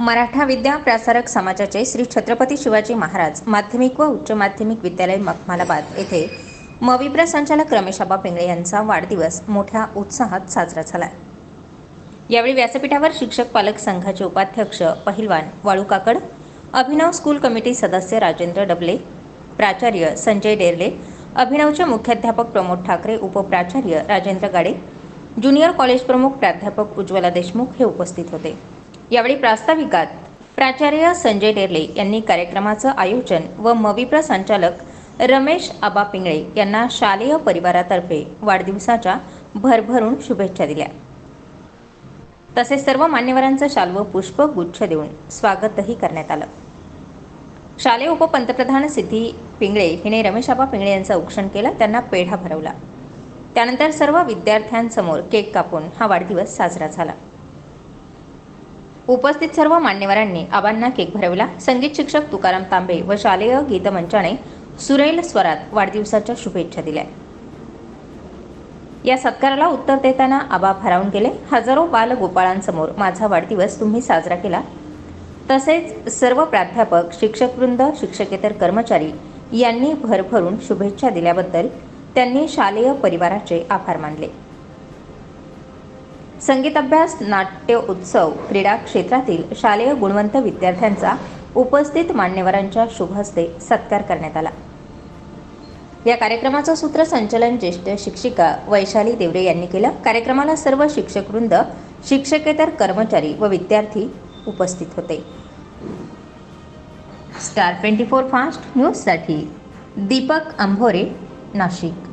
मराठा विद्या प्रसारक समाजाचे श्री छत्रपती शिवाजी महाराज माध्यमिक व उच्च माध्यमिक विद्यालय मखमालाबाद येथे मविप्र संचालक रमेशाबा पिंगळे यांचा वाढदिवस मोठ्या उत्साहात साजरा झाला यावेळी व्यासपीठावर शिक्षक पालक संघाचे उपाध्यक्ष पहिलवान वाळू काकड अभिनव स्कूल कमिटी सदस्य राजेंद्र डबले प्राचार्य संजय डेरले अभिनवचे मुख्याध्यापक प्रमोद ठाकरे उपप्राचार्य राजेंद्र गाडे ज्युनियर कॉलेज प्रमुख प्राध्यापक उज्ज्वला देशमुख हे उपस्थित होते. यावेळी प्रास्ताविकात प्राचार्य संजय डेरले यांनी कार्यक्रमाचं आयोजन व मविप्र संचालक रमेश आबा पिंगळे यांना शालेय परिवारातर्फे वाढदिवसाच्या भरभरून शुभेच्छा दिल्या. तसेच सर्व मान्यवरांचं शाल व पुष्पगुच्छ देऊन स्वागतही करण्यात आलं. शालेय उपपंतप्रधान सिद्धी पिंगळे हिने रमेश आबा पिंगळे यांचं औक्षण केलं त्यांना पेढा भरवला. त्यानंतर सर्व विद्यार्थ्यांसमोर केक कापून हा वाढदिवस साजरा झाला. उपस्थित सर्व मान्यवरांनी आबांना केक भरवला. संगीत शिक्षक तुकाराम तांबे व शालेय गीतमंचाने सुरेल स्वरात वाढदिवसाच्या शुभेच्छा दिल्या. या सत्काराला उत्तर देताना आबा भारावून गेले. हजारो बालगोपाळांसमोर माझा वाढदिवस तुम्ही साजरा केला. तसेच सर्व प्राध्यापक शिक्षकवृंद शिक्षकेतर कर्मचारी यांनी भरभरून शुभेच्छा दिल्याबद्दल त्यांनी शालेय परिवाराचे आभार मानले. संगीत अभ्यास नाट्य उत्सव क्रीडा क्षेत्रातील शालेय गुणवंत विद्यार्थ्यांचा उपस्थित मान्यवरांच्या शुभ हस्ते सत्कार करण्यात आला. या कार्यक्रमाचं सूत्रसंचलन ज्येष्ठ शिक्षिका वैशाली देवरे यांनी केलं. कार्यक्रमाला सर्व शिक्षकवृंद शिक्षकेतर कर्मचारी व विद्यार्थी उपस्थित होते. स्टार ट्वेंटी फोर फास्ट न्यूजसाठी दीपक अंभोरे नाशिक.